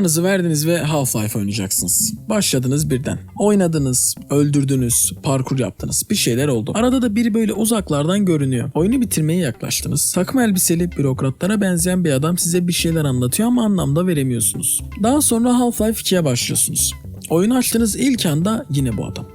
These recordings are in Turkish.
Kararınızı verdiniz ve Half-Life oynayacaksınız. Başladınız birden. Oynadınız, öldürdünüz, parkur yaptınız. Bir şeyler oldu. Arada da biri böyle uzaklardan görünüyor. Oyunu bitirmeye yaklaştınız. Takım elbiseli bürokratlara benzeyen bir adam size bir şeyler anlatıyor ama anlamda veremiyorsunuz. Daha sonra Half-Life 2'ye başlıyorsunuz. Oyunu açtığınız ilk anda yine bu adam.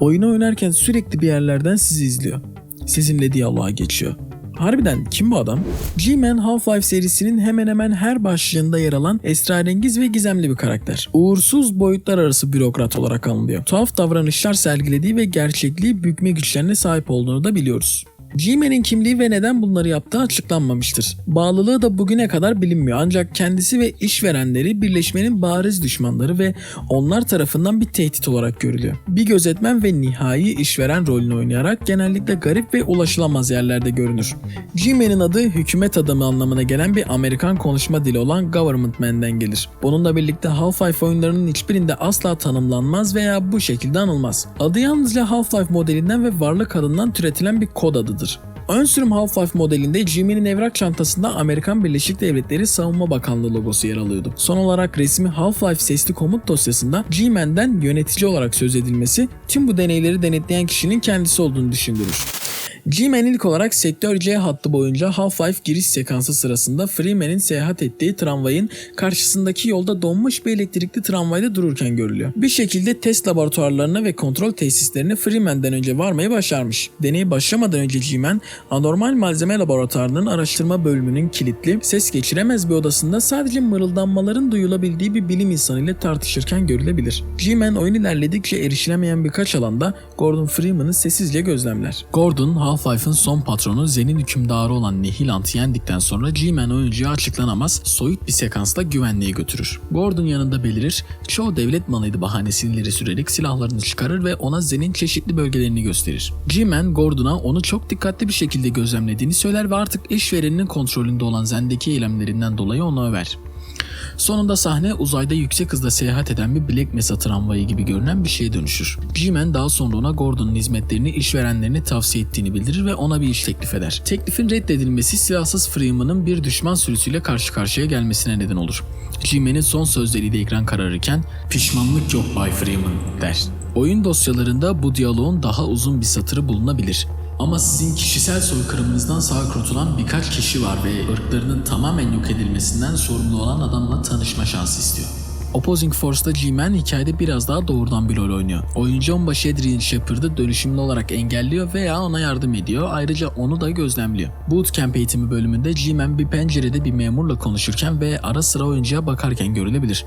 Oyunu oynarken sürekli bir yerlerden sizi izliyor. Sizinle diyaloğa geçiyor. Harbiden kim bu adam? G-Man Half-Life serisinin hemen hemen her başlığında yer alan esrarengiz ve gizemli bir karakter. Uğursuz boyutlar arası bürokrat olarak anılıyor. Tuhaf davranışlar sergilediği ve gerçekliği bükme güçlerine sahip olduğunu da biliyoruz. G-Man'in kimliği ve neden bunları yaptığı açıklanmamıştır. Bağlılığı da bugüne kadar bilinmiyor ancak kendisi ve işverenleri birleşmenin bariz düşmanları ve onlar tarafından bir tehdit olarak görülüyor. Bir gözetmen ve nihai işveren rolünü oynayarak genellikle garip ve ulaşılamaz yerlerde görünür. G-Man'in adı hükümet adamı anlamına gelen bir Amerikan konuşma dili olan Government Man'den gelir. Bununla birlikte Half-Life oyunlarının hiçbirinde asla tanımlanmaz veya bu şekilde anılmaz. Adı yalnızca Half-Life modelinden ve varlık adından türetilen bir kod adıdır. Ön sürüm Half-Life modelinde Jimmy'nin evrak çantasında Amerikan Birleşik Devletleri Savunma Bakanlığı logosu yer alıyordu. Son olarak resmi Half-Life sesli komut dosyasında G-Man'den yönetici olarak söz edilmesi tüm bu deneyleri denetleyen kişinin kendisi olduğunu düşündürür. G-Man ilk olarak Sektör C hattı boyunca Half-Life giriş sekansı sırasında Freeman'in seyahat ettiği tramvayın karşısındaki yolda donmuş bir elektrikli tramvayda dururken görülüyor. Bir şekilde test laboratuvarlarına ve kontrol tesislerine Freeman'den önce varmayı başarmış. Deney başlamadan önce G-Man, anormal malzeme laboratuvarının araştırma bölümünün kilitli, ses geçiremez bir odasında sadece mırıldanmaların duyulabildiği bir bilim insanıyla tartışırken görülebilir. G-Man oyun ilerledikçe erişilemeyen birkaç alanda Gordon Freeman'ı sessizce gözlemler. Gordon, Half-Life'ın son patronu Zen'in hükümdarı olan Nihilant'ı yendikten sonra G-Man oyuncuya açıklanamaz soyut bir sekansla güvenliğe götürür. Gordon yanında belirir, çoğu devlet malıydı bahanesini ileri sürerek silahlarını çıkarır ve ona Zen'in çeşitli bölgelerini gösterir. G-Man Gordon'a onu çok dikkatli bir şekilde gözlemlediğini söyler ve artık işvereninin kontrolünde olan Zen'deki eylemlerinden dolayı onu över. Sonunda sahne uzayda yüksek hızda seyahat eden bir Black Mesa tramvayı gibi görünen bir şeye dönüşür. G-Man daha sonra ona Gordon'un hizmetlerini işverenlerine tavsiye ettiğini bildirir ve ona bir iş teklif eder. Teklifin reddedilmesi silahsız Freeman'ın bir düşman sürüsüyle karşı karşıya gelmesine neden olur. G-Man'in son sözleriyle ekran kararırken pişmanlık yok Bay Freeman der. Oyun dosyalarında bu diyaloğun daha uzun bir satırı bulunabilir. Ama sizin kişisel soykırımınızdan sağ kurtulan birkaç kişi var ve ırklarının tamamen yok edilmesinden sorumlu olan adamla tanışma şansı istiyor. Opposing Force'da G-Man hikayede biraz daha doğrudan bir rol oynuyor. Oyuncu onbaşı Adrian Shepard'ı dönüşümlü olarak engelliyor veya ona yardım ediyor. Ayrıca onu da gözlemliyor. Bootcamp eğitimi bölümünde G-Man bir pencerede bir memurla konuşurken ve ara sıra oyuncuya bakarken görülebilir.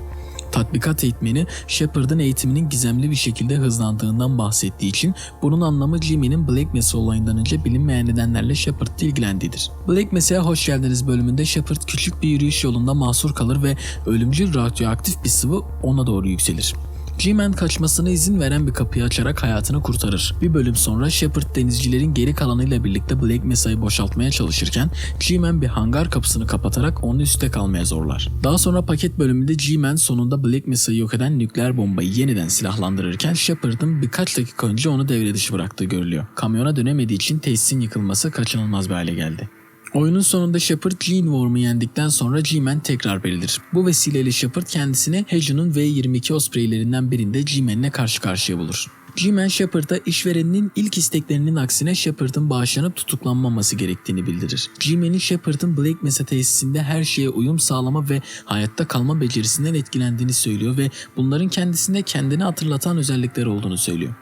Tatbikat eğitmeni Shepard'ın eğitiminin gizemli bir şekilde hızlandığından bahsettiği için bunun anlamı Jimmy'nin Black Mesa olayından önce bilinmeyen nedenlerle Shepard'la ilgilendiğidir. Black Mesa'ya hoş geldiniz bölümünde Shepard küçük bir yürüyüş yolunda mahsur kalır ve ölümcül radyoaktif bir sıvı ona doğru yükselir. G-Man kaçmasına izin veren bir kapıyı açarak hayatını kurtarır. Bir bölüm sonra Shepard denizcilerin geri kalanıyla birlikte Black Mesa'yı boşaltmaya çalışırken G-Man bir hangar kapısını kapatarak onu üstte kalmaya zorlar. Daha sonra paket bölümünde G-Man sonunda Black Mesa'yı yok eden nükleer bombayı yeniden silahlandırırken Shepard'ın birkaç dakika önce onu devre dışı bıraktığı görülüyor. Kamyona dönemediği için tesisin yıkılması kaçınılmaz bir hale geldi. Oyunun sonunda Shepard Gene Worm'u yendikten sonra G-Man tekrar belirir. Bu vesileyle Shepard kendisini Heju'nun V-22 Osprey'lerinden birinde G-Man'le karşı karşıya bulur. G-Man Shepard'a işvereninin ilk isteklerinin aksine Shepard'ın bağışlanıp tutuklanmaması gerektiğini bildirir. G-Man'in Shepard'ın Black Mesa tesisinde her şeye uyum sağlama ve hayatta kalma becerisinden etkilendiğini söylüyor ve bunların kendisinde kendini hatırlatan özellikler olduğunu söylüyor.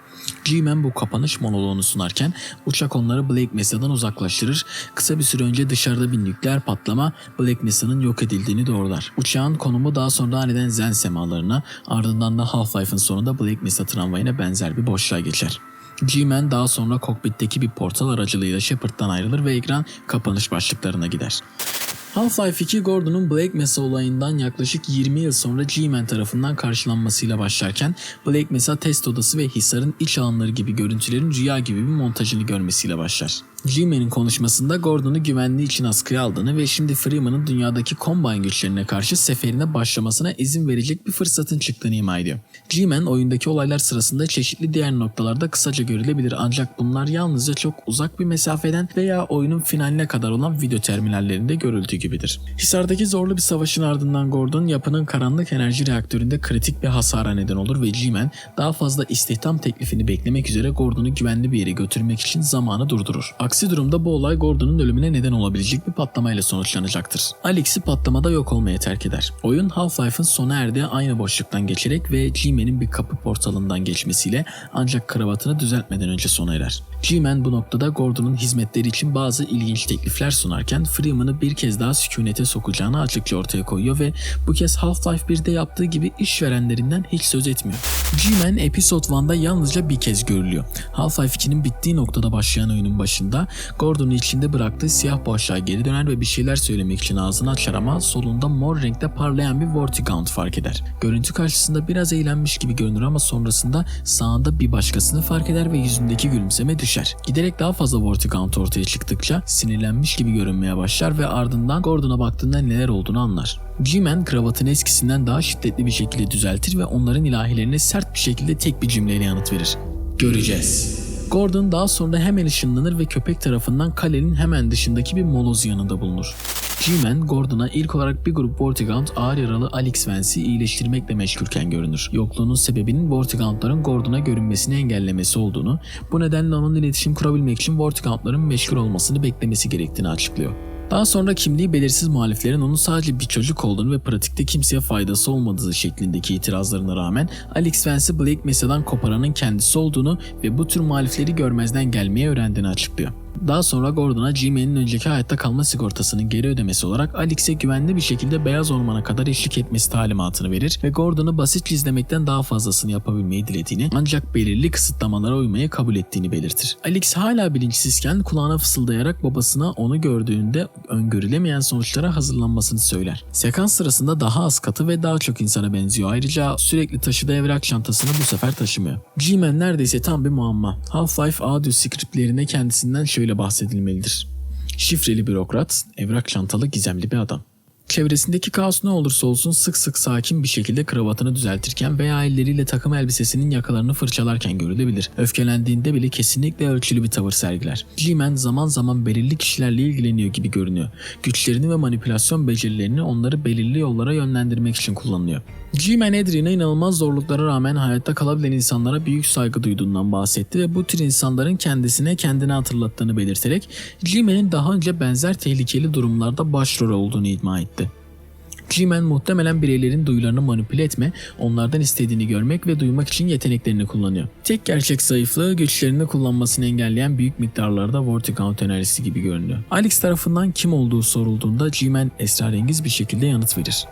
G-Man bu kapanış monoloğunu sunarken uçak onları Black Mesa'dan uzaklaştırır. Kısa bir süre önce dışarıda bir nükleer patlama Black Mesa'nın yok edildiğini doğrular. Uçağın konumu daha sonra aniden Zen semalarına ardından da Half-Life'ın sonunda Black Mesa tramvayına benzer bir boşluğa geçer. G-Man daha sonra kokpitteki bir portal aracılığıyla Shepard'dan ayrılır ve ekran kapanış başlıklarına gider. Half-Life 2 Gordon'un Black Mesa olayından yaklaşık 20 yıl sonra G-Man tarafından karşılanmasıyla başlarken Black Mesa test odası ve Hisar'ın iç alanları gibi görüntülerin rüya gibi bir montajını görmesiyle başlar. G-Man'in konuşmasında Gordon'u güvenliği için askıya aldığını ve şimdi Freeman'ın dünyadaki Combine güçlerine karşı seferine başlamasına izin verecek bir fırsatın çıktığını ima ediyor. G-Man oyundaki olaylar sırasında çeşitli diğer noktalarda kısaca görülebilir ancak bunlar yalnızca çok uzak bir mesafeden veya oyunun finaline kadar olan video terminallerinde görüldüğü gibidir. Hisar'daki zorlu bir savaşın ardından Gordon yapının karanlık enerji reaktöründe kritik bir hasara neden olur ve G-Man daha fazla istihdam teklifini beklemek üzere Gordon'u güvenli bir yere götürmek için zamanı durdurur. Durumda bu olay Gordon'un ölümüne neden olabilecek bir patlamayla sonuçlanacaktır. Alex'i patlamada yok olmaya terk eder. Oyun Half-Life'ın sona erdiği aynı boşluktan geçerek ve G-Man'in bir kapı portalından geçmesiyle ancak kravatını düzeltmeden önce sona erer. G-Man bu noktada Gordon'un hizmetleri için bazı ilginç teklifler sunarken Freeman'ı bir kez daha sükunete sokacağını açıkça ortaya koyuyor ve bu kez Half-Life 1'de yaptığı gibi işverenlerinden hiç söz etmiyor. G-Man Episode 1'da yalnızca bir kez görülüyor. Half-Life 2'nin bittiği noktada başlayan oyunun başında Gordon'un içinde bıraktığı siyah boşluğa geri döner ve bir şeyler söylemek için ağzını açar ama solunda mor renkte parlayan bir Vortigaunt fark eder. Görüntü karşısında biraz eğlenmiş gibi görünür ama sonrasında sağında bir başkasını fark eder ve yüzündeki gülümseme düşer. Giderek daha fazla Vortigaunt ortaya çıktıkça sinirlenmiş gibi görünmeye başlar ve ardından Gordon'a baktığında neler olduğunu anlar. G-Man kravatını eskisinden daha şiddetli bir şekilde düzeltir ve onların ilahilerine sert bir şekilde tek bir cümleyle yanıt verir. Göreceğiz. Gordon daha sonra hemen ışınlanır ve köpek tarafından kalenin hemen dışındaki bir moloz yanında bulunur. G-Man, Gordon'a ilk olarak bir grup Vortigaunt ağır yaralı Alex Vance'i iyileştirmekle meşgulken görünür. Yokluğunun sebebinin Vortigaunt'ların Gordon'a görünmesini engellemesi olduğunu, bu nedenle onun iletişim kurabilmek için Vortigaunt'ların meşgul olmasını beklemesi gerektiğini açıklıyor. Daha sonra kimliği belirsiz muhaliflerin onun sadece bir çocuk olduğunu ve pratikte kimseye faydası olmadığı şeklindeki itirazlarına rağmen Alex Vance'i Blake Mesa'dan koparanın kendisi olduğunu ve bu tür muhalifleri görmezden gelmeyi öğrendiğini açıklıyor. Daha sonra Gordon'a G-Man'in önceki hayatta kalma sigortasının geri ödemesi olarak Alex'e güvenli bir şekilde Beyaz Orman'a kadar eşlik etmesi talimatını verir ve Gordon'u basitçe izlemekten daha fazlasını yapabilmeyi dilediğini ancak belirli kısıtlamalara uymayı kabul ettiğini belirtir. Alex hala bilinçsizken kulağına fısıldayarak babasına onu gördüğünde öngörülemeyen sonuçlara hazırlanmasını söyler. Sekans sırasında daha az katı ve daha çok insana benziyor. Ayrıca sürekli taşıdığı evrak çantasını bu sefer taşımıyor. G-Man neredeyse tam bir muamma. Half-Life audio scriptlerine kendisinden şöyle bahsedilmelidir. Şifreli bürokrat, evrak çantalı gizemli bir adam. Çevresindeki kaos ne olursa olsun sık sık sakin bir şekilde kravatını düzeltirken veya elleriyle takım elbisesinin yakalarını fırçalarken görülebilir. Öfkelendiğinde bile kesinlikle ölçülü bir tavır sergiler. G-Man zaman zaman belirli kişilerle ilgileniyor gibi görünüyor. Güçlerini ve manipülasyon becerilerini onları belirli yollara yönlendirmek için kullanıyor. G-Man Adrian'a inanılmaz zorluklara rağmen hayatta kalabilen insanlara büyük saygı duyduğundan bahsetti ve bu tür insanların kendisine kendini hatırlattığını belirterek G-Man'in daha önce benzer tehlikeli durumlarda başrol olduğunu iddia etti. G-Man muhtemelen bireylerin duyularını manipüle etme, onlardan istediğini görmek ve duymak için yeteneklerini kullanıyor. Tek gerçek zayıflığı güçlerini kullanmasını engelleyen büyük miktarlarda Vortigaunt enerjisi gibi görünüyor. Alex tarafından kim olduğu sorulduğunda G-Man esrarengiz bir şekilde yanıt verir.